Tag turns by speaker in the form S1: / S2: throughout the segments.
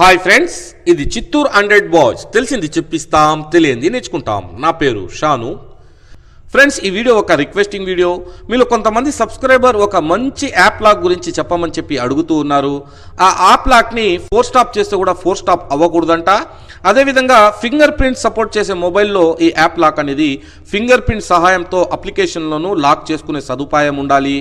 S1: Hi friends ఇది Chittoor hundred boys. తెలిసింది చెప్పిస్తాం తెలియంది నేర్చుకుంటాం. నా పేరు షాను. ఫ్రెండ్స్ ఈ వీడియో ఒక రిక్వెస్టింగ్ వీడియో. మీలో కొంతమంది సబ్స్క్రైబర్ ఒక మంచి యాప్ లాక్ గురించి చెప్పమని చెప్పి అడుగుతూ ఉన్నారు. ఆ యాప్ లాక్ని ఫోర్ స్టాప్ చేస్తే కూడా ఫోర్ స్టాప్ అవ్వకూడదంట. అదేవిధంగా ఫింగర్ ప్రింట్ సపోర్ట్ చేసే మొబైల్లో ఈ యాప్ లాక్ అనేది ఫింగర్ ప్రింట్ సహాయంతో అప్లికేషన్లను లాక్ చేసుకునే సదుపాయం ఉండాలి.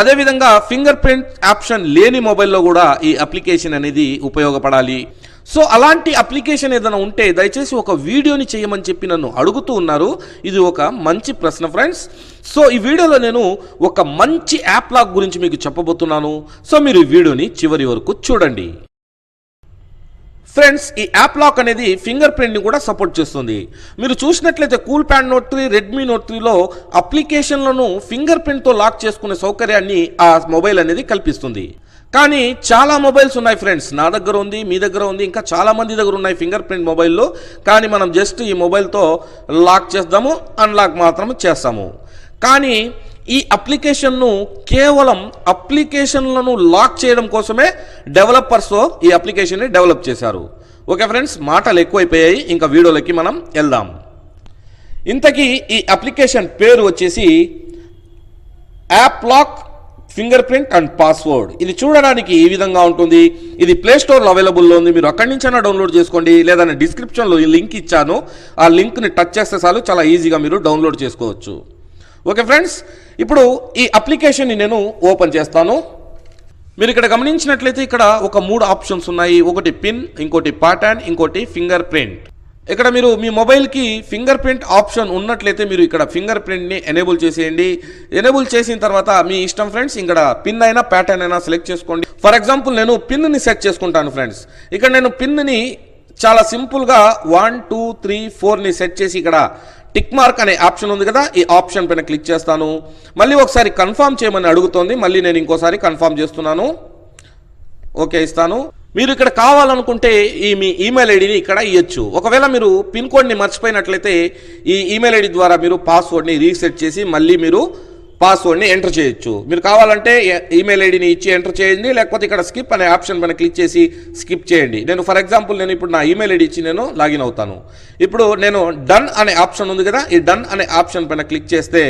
S1: అదేవిధంగా ఫింగర్ ప్రింట్ ఆప్షన్ లేని మొబైల్లో కూడా ఈ అప్లికేషన్ అనేది ఉపయోగపడాలి. సో అలాంటి అప్లికేషన్ ఏదైనా ఉంటే దయచేసి ఒక వీడియోని చేయమని చెప్పి నన్ను అడుగుతూ ఉన్నారు. ఇది ఒక మంచి ప్రశ్న ఫ్రెండ్స్. సో ఈ వీడియోలో నేను ఒక మంచి యాప్ లాగ్ గురించి మీకు చెప్పబోతున్నాను. సో మీరు ఈ వీడియోని చివరి వరకు చూడండి. ఫ్రెండ్స్ ఈ యాప్ లాక్ అనేది ఫింగర్ ప్రింట్ని కూడా సపోర్ట్ చేస్తుంది. మీరు చూసినట్లయితే Coolpad note three Redmi note త్రీలో అప్లికేషన్లను ఫింగర్ ప్రింట్తో లాక్ చేసుకునే సౌకర్యాన్ని ఆ మొబైల్ అనేది కల్పిస్తుంది. కానీ చాలా మొబైల్స్ ఉన్నాయి ఫ్రెండ్స్ నా దగ్గర ఉంది మీ దగ్గర ఉంది ఇంకా చాలా మంది దగ్గర ఉన్నాయి ఫింగర్ ప్రింట్ మొబైల్లో కానీ మనం జస్ట్ ఈ మొబైల్తో లాక్ చేద్దాము అన్లాక్ మాత్రం చేస్తాము. కానీ ఈ అప్లికేషన్ను కేవలం అప్లికేషన్లను లాక్ చేయడం కోసమే డెవలపర్స్తో ఈ అప్లికేషన్ని డెవలప్ చేశారు. ఓకే ఫ్రెండ్స్ మాటలు ఎక్కువైపోయాయి ఇంకా వీడియోలోకి మనం వెళ్దాం. ఇంతకీ ఈ అప్లికేషన్ పేరు వచ్చేసి app lock fingerprint and password. ఇది చూడడానికి ఈ విధంగా ఉంటుంది. ఇది ప్లే స్టోర్లో అవైలబుల్లో ఉంది. మీరు అక్కడి నుంచైనా డౌన్లోడ్ చేసుకోండి. లేదా నేను డిస్క్రిప్షన్లో ఈ లింక్ ఇచ్చాను. ఆ లింక్ని టచ్ చేస్తే చాలు చాలా ఈజీగా మీరు డౌన్లోడ్ చేసుకోవచ్చు. ఓకే ఫ్రెండ్స్ ఇప్పుడు ఈ అప్లికేషన్ని నేను ఓపెన్ చేస్తాను. మీరు ఇక్కడ గమనించినట్లయితే ఇక్కడ ఒక మూడు ఆప్షన్స్ ఉన్నాయి. ఒకటి పిన్ ఇంకోటి ప్యాటర్న్ ఇంకోటి ఫింగర్ ప్రింట్ ఇక్కడ మీరు మీ మొబైల్కి ఫింగర్ ప్రింట్ ఆప్షన్ ఉన్నట్లయితే మీరు ఇక్కడ ఫింగర్ ప్రింట్ని ఎనేబుల్ చేసేయండి. ఎనేబుల్ చేసిన తర్వాత మీ ఇష్టం ఫ్రెండ్స్ ఇక్కడ పిన్ అయినా ప్యాటర్న్ అయినా సెలెక్ట్ చేసుకోండి. ఫర్ ఎగ్జాంపుల్ నేను పిన్ని సెట్ చేసుకుంటాను ఫ్రెండ్స్. ఇక్కడ నేను పిన్ని చాలా సింపుల్గా వన్ టూ త్రీ ఫోర్ని సెట్ చేసి ఇక్కడ టిక్ మార్క్ అనే ఆప్షన్ ఉంది కదా ఈ ఆప్షన్ పైన క్లిక్ చేస్తాను. మళ్ళీ ఒకసారి కన్ఫర్మ్ చేయమని అడుగుతోంది మళ్ళీ నేను ఇంకోసారి కన్ఫామ్ చేస్తున్నాను. ఓకే ఇస్తాను. మీరు ఇక్కడ కావాలనుకుంటే ఈ మీ ఈమెయిల్ ఐడిని ఇక్కడ ఇవ్వచ్చు ఒకవేళ మీరు పిన్ కోడ్ని మర్చిపోయినట్లయితే ఈ ఈమెయిల్ ఐడి ద్వారా మీరు పాస్వర్డ్ని రీసెట్ చేసి మళ్ళీ మీరు పాస్వర్డ్ని ఎంటర్ చేయొచ్చు. మీరు కావాలంటే ఈమెయిల్ ఐడిని ఇచ్చి ఎంటర్ చేయండి లేకపోతే ఇక్కడ స్కిప్ అనే ఆప్షన్ పైన క్లిక్ చేసి స్కిప్ చేయండి. నేను ఫర్ ఎగ్జాంపుల్ నేను ఇప్పుడు నా ఈమెయిల్ ఐడి ఇచ్చి నేను లాగిన్ అవుతాను. ఇప్పుడు నేను డన్ అనే ఆప్షన్ ఉంది కదా ఈ డన్ అనే ఆప్షన్ పైన క్లిక్ చేస్తే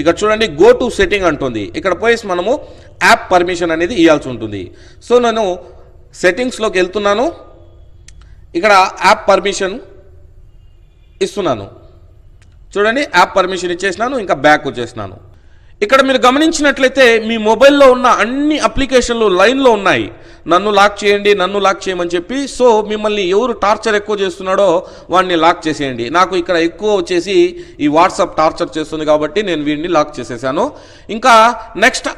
S1: ఇక్కడ చూడండి గో టు సెట్టింగ్ అంటుంది. ఇక్కడ పోయేసి మనము యాప్ పర్మిషన్ అనేది ఇవ్వాల్సి ఉంటుంది. సో నేను సెట్టింగ్స్లోకి వెళ్తున్నాను. ఇక్కడ యాప్ పర్మిషన్ ఇస్తున్నాను. చూడండి యాప్ పర్మిషన్ ఇచ్చేసినాను ఇంకా బ్యాక్ వచ్చేసినాను. ఇక్కడ మీరు గమనించినట్లయితే మీ మొబైల్లో ఉన్న అన్ని అప్లికేషన్లు లైన్లో ఉన్నాయి. నన్ను లాక్ చేయండి నన్ను లాక్ చేయమని చెప్పి సో మిమ్మల్ని ఎవరు టార్చర్ ఎక్కువ చేస్తున్నాడో వాడిని లాక్ చేసేయండి. నాకు ఇక్కడ ఎక్కువ వచ్చేసి ఈ వాట్సాప్ టార్చర్ చేస్తుంది కాబట్టి నేను వీడిని లాక్ చేసేసాను. ఇంకా నెక్స్ట్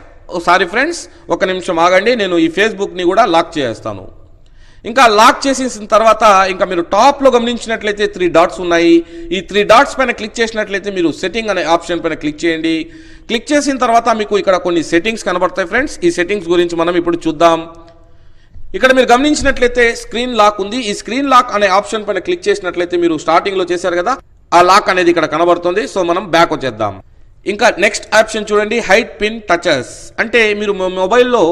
S1: సారీ ఫ్రెండ్స్ ఒక నిమిషం ఆగండి నేను ఈ ఫేస్బుక్ని కూడా లాక్ చేసేస్తాను ఇంకా లాక్ చేసేసిన తర్వాత ఇంకా మీరు టాప్లో గమనించినట్లయితే త్రీ డాట్స్ ఉన్నాయి. ఈ త్రీ డాట్స్ పైన క్లిక్ చేసినట్లయితే మీరు సెట్టింగ్ అనే ఆప్షన్ పైన క్లిక్ చేయండి. క్లిక్ చేసిన తర్వాత మీకు ఇక్కడ కొన్ని సెట్టింగ్స్ కనబడతాయి ఫ్రెండ్స్. ఈ సెట్టింగ్స్ గురించి మనం ఇప్పుడు చూద్దాం. ఇక్కడ మీరు గమనించినట్లయితే స్క్రీన్ లాక్ ఉంది. ఈ స్క్రీన్ లాక్ అనే ఆప్షన్ పైన క్లిక్ చేసినట్లయితే మీరు స్టార్టింగ్లో చేశారు కదా ఆ లాక్ అనేది ఇక్కడ కనబడుతుంది. సో మనం బ్యాక్ వచ్చేద్దాం. ఇంకా నెక్స్ట్ ఆప్షన్ చూడండి. Hide pin touches. అంటే మీరు మొబైల్లో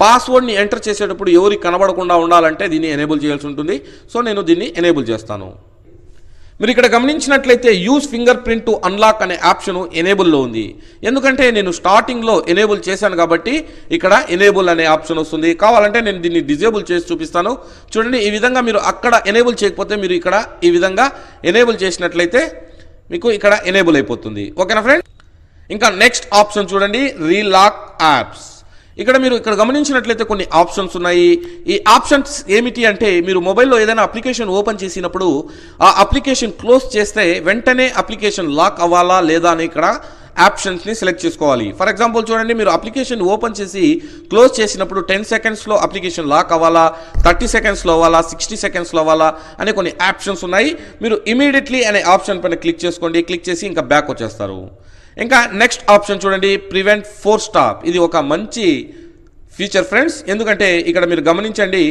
S1: పాస్వర్డ్ని ఎంటర్ చేసేటప్పుడు ఎవరికి కనబడకుండా ఉండాలంటే దీన్ని ఎనేబుల్ చేయాల్సి ఉంటుంది. సో నేను దీన్ని ఎనేబుల్ చేస్తాను. మీరు ఇక్కడ గమనించినట్లయితే use fingerprint to unlock అనే ఆప్షన్ ఎనేబుల్లో ఉంది. ఎందుకంటే నేను స్టార్టింగ్లో ఎనేబుల్ చేశాను కాబట్టి ఇక్కడ ఎనేబుల్ అనే ఆప్షన్ వస్తుంది. కావాలంటే నేను దీన్ని డిజేబుల్ చేసి చూపిస్తాను. చూడండి ఈ విధంగా మీరు అక్కడ ఎనేబుల్ చేయకపోతే మీరు ఇక్కడ ఈ విధంగా ఎనేబుల్ చేసినట్లయితే మీకు ఇక్కడ ఎనేబుల్ అయిపోతుంది. ఓకేనా ఫ్రెండ్ ఇంకా నెక్స్ట్ ఆప్షన్ చూడండి రీలాక్ యాప్స్ ఇక్కడ మీరు ఇక్కడ గమనించినట్లయితే కొన్ని ఆప్షన్స్ ఉన్నాయి. ఈ ఆప్షన్స్ ఏమిటి అంటే మీరు మొబైల్లో ఏదైనా అప్లికేషన్ ఓపెన్ చేసినప్పుడు ఆ అప్లికేషన్ క్లోజ్ చేస్తే వెంటనే అప్లికేషన్ లాక్ అవ్వాలా లేదా అని ఇక్కడ ఆప్షన్స్ని సెలెక్ట్ చేసుకోవాలి. ఫర్ ఎగ్జాంపుల్ చూడండి మీరు అప్లికేషన్ ఓపెన్ చేసి క్లోజ్ చేసినప్పుడు టెన్ సెకండ్స్లో అప్లికేషన్ లాక్ అవ్వాలా థర్టీ సెకండ్స్లో అవ్వాలా సిక్స్టీ సెకండ్స్లో అవ్వాలా అనే కొన్ని ఆప్షన్స్ ఉన్నాయి. మీరు ఇమీడియట్లీ అనే ఆప్షన్ పైన క్లిక్ చేసుకోండి. క్లిక్ చేసి ఇంకా బ్యాక్ వచ్చేస్తారు. ఇంకా నెక్స్ట్ ఆప్షన్ చూడండి ప్రివెంట్ ఫోర్ స్టాప్ ఇది ఒక మంచి ఫీచర్ ఫ్రెండ్స్ ఎందుకంటే ఇక్కడ మీరు గమనించండి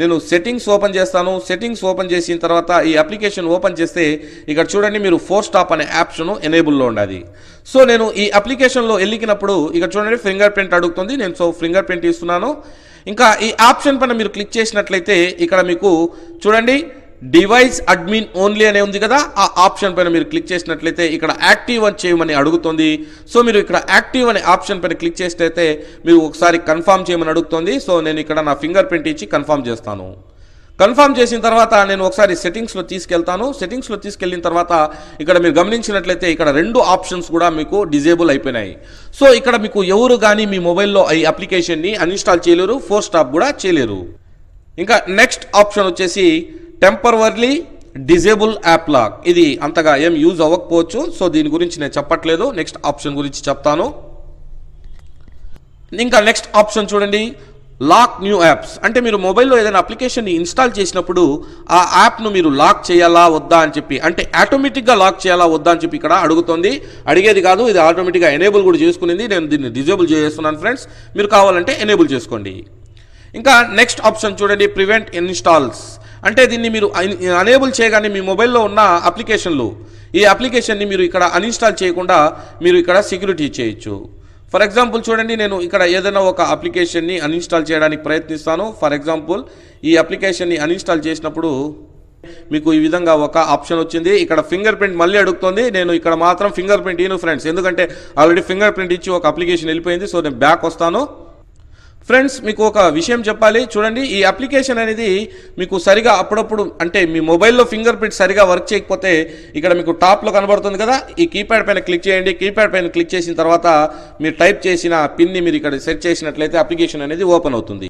S1: నేను సెట్టింగ్స్ ఓపెన్ చేస్తాను. సెట్టింగ్స్ ఓపెన్ చేసిన తర్వాత ఈ అప్లికేషన్ ఓపెన్ చేస్తే ఇక్కడ చూడండి మీరు ఫోర్ స్టాప్ అనే ఆప్షన్ ఎనేబుల్లో ఉండాలి. సో నేను ఈ అప్లికేషన్లో వెళ్ళినప్పుడు ఇక్కడ చూడండి ఫింగర్ ప్రింట్ అడుగుతుంది. నేను సో ఫింగర్ ప్రింట్ ఇస్తున్నాను. ఇంకా ఈ ఆప్షన్ పైన మీరు క్లిక్ చేసినట్లయితే ఇక్కడ మీకు చూడండి డివైస్ అడ్మిన్ ఓన్లీ అనే ఉంది కదా ఆ ఆప్షన్ పైన మీరు క్లిక్ చేసినట్లయితే ఇక్కడ యాక్టివ్ అని చేయమని అడుగుతుంది. సో మీరు ఇక్కడ యాక్టివ్ అనే ఆప్షన్ పైన క్లిక్ చేసినట్లయితే మీరు ఒకసారి కన్ఫామ్ చేయమని అడుగుతుంది. సో నేను ఇక్కడ నా ఫింగర్ ప్రింట్ ఇచ్చి కన్ఫామ్ చేస్తాను. కన్ఫర్మ్ చేసిన తర్వాత నేను ఒకసారి సెట్టింగ్స్లో తీసుకెళ్తాను. సెట్టింగ్స్లో తీసుకెళ్ళిన తర్వాత ఇక్కడ మీరు గమనించినట్లయితే ఇక్కడ రెండు ఆప్షన్స్ కూడా మీకు డిజేబుల్ అయిపోయినాయి. సో ఇక్కడ మీకు ఎవరు కానీ మీ మొబైల్లో ఈ అప్లికేషన్ని అన్ఇన్స్టాల్ చేయలేరు ఫోర్ స్టాప్ కూడా చేయలేరు. ఇంకా నెక్స్ట్ ఆప్షన్ వచ్చేసి టెంపరవర్లీ డిజేబుల్ యాప్ లాక్ ఇది అంతగా ఏం యూజ్ అవ్వకపోవచ్చు. సో దీని గురించి నేను చెప్పట్లేదు. నెక్స్ట్ ఆప్షన్ గురించి చెప్తాను. ఇంకా నెక్స్ట్ ఆప్షన్ చూడండి. లాక్ న్యూ యాప్స్ అంటే మీరు మొబైల్లో ఏదైనా అప్లికేషన్ని ఇన్స్టాల్ చేసినప్పుడు ఆ యాప్ను మీరు లాక్ చేయాలా వద్దా అని చెప్పి అంటే ఆటోమేటిక్గా లాక్ చేయాలా వద్దా అని చెప్పి ఇక్కడ అడుగుతుంది. అడిగేది కాదు ఇది ఆటోమేటిక్గా ఎనేబుల్ కూడా చేసుకునేది. నేను దీన్ని డిజేబుల్ చేస్తున్నాను ఫ్రెండ్స్ మీరు కావాలంటే ఎనేబుల్ చేసుకోండి. ఇంకా నెక్స్ట్ ఆప్షన్ చూడండి ప్రివెంట్ ఇన్స్టాల్స్ అంటే దీన్ని మీరు అనేబుల్ చేయగానే మీ మొబైల్లో ఉన్న అప్లికేషన్లు ఈ అప్లికేషన్ని మీరు ఇక్కడ అన్ఇన్స్టాల్ చేయకుండా మీరు ఇక్కడ సెక్యూరిటీ చేయొచ్చు. ఫర్ ఎగ్జాంపుల్ చూడండి నేను ఇక్కడ ఏదైనా ఒక అప్లికేషన్ని అన్ఇన్స్టాల్ చేయడానికి ప్రయత్నిస్తాను. ఫర్ ఎగ్జాంపుల్ ఈ అప్లికేషన్ని అన్ఇన్స్టాల్ చేసినప్పుడు మీకు ఈ విధంగా ఒక ఆప్షన్ వచ్చింది. ఇక్కడ ఫింగర్ ప్రింట్ మళ్ళీ అడుగుతుంది. నేను ఇక్కడ మాత్రం ఫింగర్ ప్రింట్ ఇను ఫ్రెండ్స్ ఎందుకంటే ఆల్రెడీ ఫింగర్ ప్రింట్ ఇచ్చి ఒక అప్లికేషన్ వెళ్ళిపోయింది. సో నేను బ్యాక్ వస్తాను. ఫ్రెండ్స్ మీకు ఒక విషయం చెప్పాలి. చూడండి ఈ అప్లికేషన్ అనేది మీకు సరిగా అప్పుడప్పుడు అంటే మీ మొబైల్లో ఫింగర్ ప్రింట్ సరిగా వర్క్ చేయకపోతే ఇక్కడ మీకు టాప్లో కనబడుతుంది కదా. ఈ కీప్యాడ్ పైన క్లిక్ చేయండి. కీప్యాడ్ పైన క్లిక్ చేసిన తర్వాత మీరు టైప్ చేసిన పిన్ని మీరు ఇక్కడ సెట్ చేసినట్లయితే అప్లికేషన్ అనేది ఓపెన్ అవుతుంది.